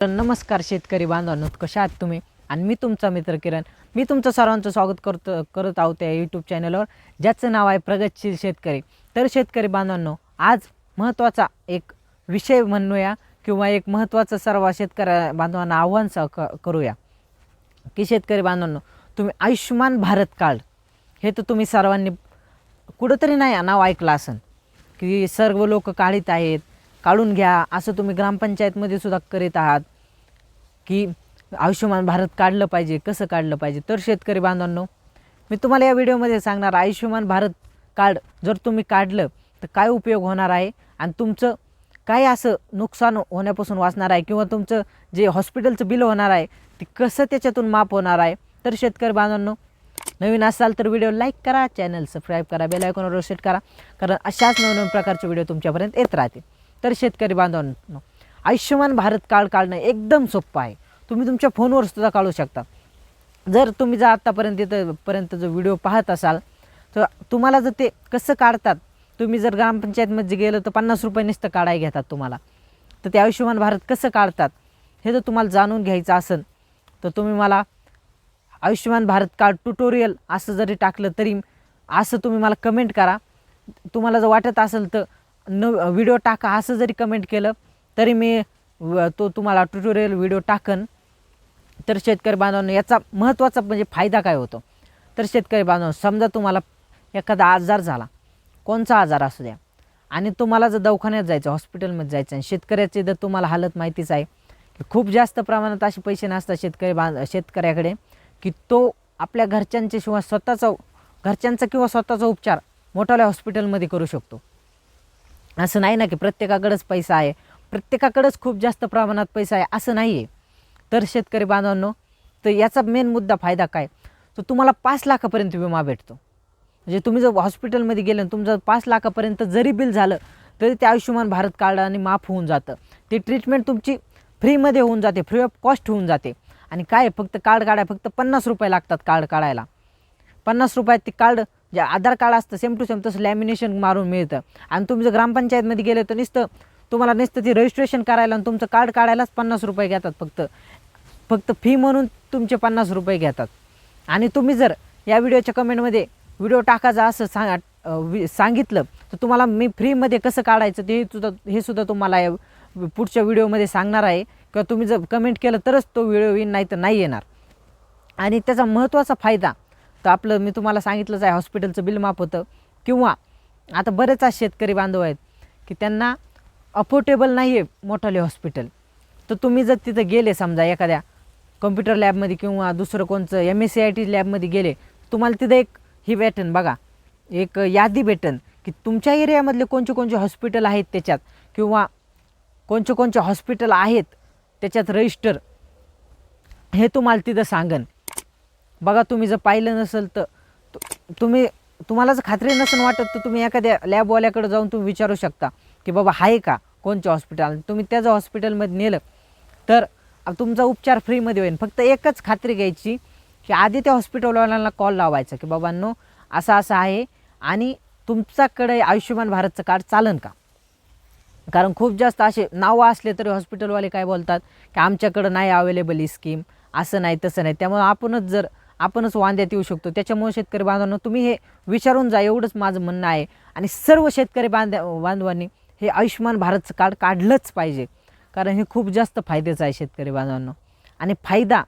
तर नमस्कार शेतकरी बांधवांनो कशा आहात तुम्ही? आणि मी तुमचा मित्र किरण. मी तुमचं सर्वांचं स्वागत करतो करत आहोत या यूट्यूब चॅनलवर ज्याचं नाव आहे प्रगतशील शेतकरी. तर शेतकरी बांधवांनो आज महत्त्वाचा एक विषय म्हणूया किंवा एक महत्त्वाचं सर्व शेतकऱ्या बांधवांना आव्हान स क करूया. की शेतकरी बांधवांनो तुम्ही आयुष्यमान भारत कार्ड हे तर तुम्ही सर्वांनी कुठंतरी नाही नाव ऐकलं असन. की सर्व लोक काढीत आहेत काढून घ्या. असं तुम्ही ग्रामपंचायतमध्ये सुद्धा करीत आहात की आयुष्यमान भारत काढलं पाहिजे. कसं काढलं पाहिजे? तर शेतकरी बांधवांनो मी तुम्हाला या व्हिडिओमध्ये सांगणार आयुष्यमान भारत कार्ड जर तुम्ही काढलं तर काय उपयोग होणार आहे? आणि तुमचं काय असं नुकसान होण्यापासून वाचणार आहे? किंवा तुमचं जे हॉस्पिटलचं बिल होणार आहे ते कसं त्याच्यातून माफ होणार आहे? तर शेतकरी बांधवांनो नवीन असाल तर व्हिडिओ लाईक करा चॅनल सबस्क्राईब करा बेल आयकॉनवर सेट करा. कारण अशाच नवनवीन प्रकारचे व्हिडिओ तुमच्यापर्यंत येत राहतील. तर शेतकरी बांधवांनो आयुष्यमान भारत कार्ड काढणं एकदम सोपं आहे. तुम्ही तुमच्या फोनवर सुद्धा काढू शकता. जर तुम्ही जर आत्तापर्यंत इथंपर्यंत जो व्हिडिओ पाहत असाल तर तुम्हाला जर ते कसं काढतात तुम्ही जर ग्रामपंचायतमध्ये गेलं तर पन्नास रुपये नुसतं काढाय घेतात तुम्हाला. तर ते आयुष्यमान भारत कसं काढतात हे जर तुम्हाला जाणून घ्यायचं असेल तर तुम्ही मला आयुष्यमान भारत कार्ड ट्युटोरियल असं जरी टाकलं तरी असं तुम्ही मला कमेंट करा. तुम्हाला जर वाटत असेल तर न व्हिडिओ टाका असं जरी कमेंट केलं तरी मी व- तो तुम्हाला ट्युटोरियल व्हिडिओ टाकन. तर शेतकरी बांधवांनो याचा महत्त्वाचा म्हणजे फायदा काय होतो? तर शेतकरी बांधव समजा तुम्हाला एखादा आजार झाला कोणचा आजार असू द्या आणि तुम्हाला जर दवाखान्यात जायचं हॉस्पिटलमध्ये जायचं आणि शेतकऱ्याची जर तुम्हाला हालत माहितीच आहे की खूप जास्त प्रमाणात असे पैसे नसतात शेतकरी बांध शेतकऱ्याकडे की तो आपल्या घरच्यांचे किंवा स्वतःचा घरच्यांचा किंवा स्वतःचा उपचार मोठ्याल्या हॉस्पिटलमध्ये करू शकतो. असं नाही ना की प्रत्येकाकडंच पैसा आहे. प्रत्येकाकडंच खूप जास्त प्रमाणात पैसा आहे असं नाही आहे तर शेतकरी बांधवांनो तर याचा मेन मुद्दा फायदा काय? तर तुम्हाला पाच लाखापर्यंत विमा भेटतो. म्हणजे तुम्ही जर हॉस्पिटलमध्ये गेले तुमचं पाच लाखापर्यंत जरी बिल झालं तरी ते आयुष्यमान भारत कार्डाने माफ होऊन जातं. ते ट्रीटमेंट तुमची फ्रीमध्ये होऊन जाते फ्री ऑफ कॉस्ट होऊन जाते. आणि काय फक्त कार्ड काढाय फक्त पन्नास रुपये लागतात कार्ड काढायला. पन्नास रुपयात ते कार्ड जे आधार कार्ड असतं सेम टू सेम तसं लॅमिनेशन मारून मिळतं. आणि तुम्ही जर ग्रामपंचायतमध्ये गेले तर नुसतं तुम्हाला नुसतं ती रजिस्ट्रेशन करायला आणि तुमचं कार्ड काढायलाच पन्नास रुपये घेतात फक्त. फक्त फी म्हणून तुमचे पन्नास रुपये घेतात. आणि तुम्ही जर या व्हिडिओच्या कमेंटमध्ये व्हिडिओ टाकायचा असं सांगा वि- सांगितलं तर तुम्हाला मी फ्रीमध्ये कसं काढायचं ते सुद्धा हे सुद्धा तुम्हाला या पुढच्या व्हिडिओमध्ये सांगणार आहे. किंवा तुम्ही जर कमेंट केलं तरच तो व्हिडिओ येईन नाही तर नाही येणार. आणि त्याचा महत्त्वाचा फायदा तर आपलं मी तुम्हाला सांगितलंच आहे हॉस्पिटलचं बिल माफ होतं. किंवा आता बरेच शेतकरी बांधव आहेत की त्यांना अफोर्डेबल नाही आहे मोठाले हॉस्पिटल तर तुम्ही जर तिथं गेले समजा एखाद्या कम्प्युटर लॅबमध्ये किंवा दुसरं कोणचं M S C I T लॅबमध्ये गेले तुम्हाला तिथं एक ही भेटन बघा. एक यादी भेटन की तुमच्या एरियामधले कोणचे कोणचे हॉस्पिटल आहेत त्याच्यात किंवा कोणचे कोणचे हॉस्पिटल आहेत त्याच्यात रजिस्टर हे तुम्हाला तिथं सांगन. बघा तुम्ही जर पाहिलं नसेल तर तुम्ही तुम्हाला जर खात्री नसेल वाटत तर तुम्ही एखाद्या लॅबवाल्याकडे जाऊन तुम्ही विचारू शकता की बाबा आहे का? कोणच्या हॉस्पिटल? तुम्ही त्याचं हॉस्पिटलमध्ये नेलं तर तुमचा उपचार फ्रीमध्ये होईल. फक्त एकच खात्री घ्यायची की आधी त्या हॉस्पिटलवाल्यांना कॉल लावायचा की बाबांनो असं असं आहे आणि तुमच्याकडे आयुष्यमान भारतचं कार्ड चालन का? कारण खूप जास्त असे नावं असले तरी हॉस्पिटलवाले काय बोलतात की आमच्याकडं नाही अवेलेबल ही स्कीम असं नाही तसं नाही. त्यामुळे आपणच जर आपणच वांद्यात येऊ शकतो. त्याच्यामुळे शेतकरी बांधवांनो तुम्ही हे विचारून जा एवढंच माझं म्हणणं आहे. आणि सर्व शेतकरी बांध्या बांधवांनी हे आयुष्यमान भारतचं कार्ड काढलंच पाहिजे. कारण हे खूप जास्त फायद्याचं आहे शेतकरी बांधवांनो. आणि फायदा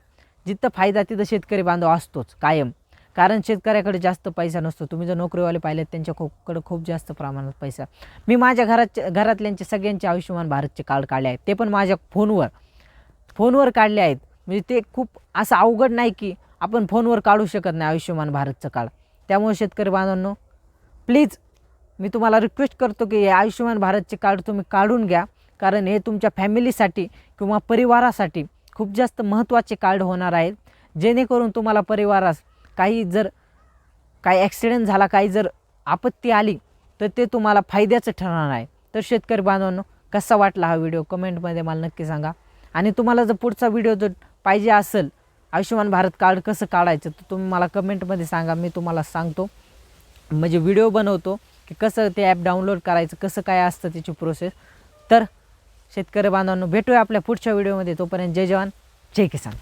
जिथं फायदा तिथं शेतकरी बांधव असतोच कायम. कारण शेतकऱ्याकडे जास्त पैसा नसतो. तुम्ही जर नोकरीवाले पाहिलेत त्यांच्याकडं खूप जास्त प्रमाणात पैसा. मी माझ्या घराच्या घरातल्यांचे सगळ्यांचे आयुष्यमान भारतचे कार्ड काढले आहेत. ते पण माझ्या फोनवर फोनवर काढले आहेत. म्हणजे ते खूप असं अवघड नाही की आपण फोनवर काढू शकत नाही आयुष्यमान भारतचं कार्ड त्यामुळे शेतकरी बांधवांनो प्लीज मी तुम्हाला रिक्वेस्ट करतो की हे आयुष्यमान भारतचे कार्ड तुम्ही काढून घ्या. कारण हे तुमच्या फॅमिलीसाठी किंवा परिवारासाठी खूप जास्त महत्त्वाचे कार्ड होणार आहेत. जेणेकरून तुम्हाला परिवारास काही जर काही ॲक्सिडेंट झाला काही जर आपत्ती आली तर ते तुम्हाला फायद्याचं ठरणार आहे. तर शेतकरी बांधवांनो कसा वाटला हा व्हिडिओ कमेंटमध्ये मला नक्की सांगा. आणि तुम्हाला जर पुढचा व्हिडिओ जर पाहिजे असेल आयुष्यमान भारत कार्ड कसं काढायचं तर तुम्ही मला कमेंटमध्ये सांगा मी तुम्हाला सांगतो. म्हणजे व्हिडिओ बनवतो की कसं ते ॲप डाउनलोड करायचं कसं काय असतं त्याची प्रोसेस तर शेतकरी बांधवांनो भेटूया आपल्या पुढच्या व्हिडिओमध्ये तोपर्यंत जय जवान जय किसान.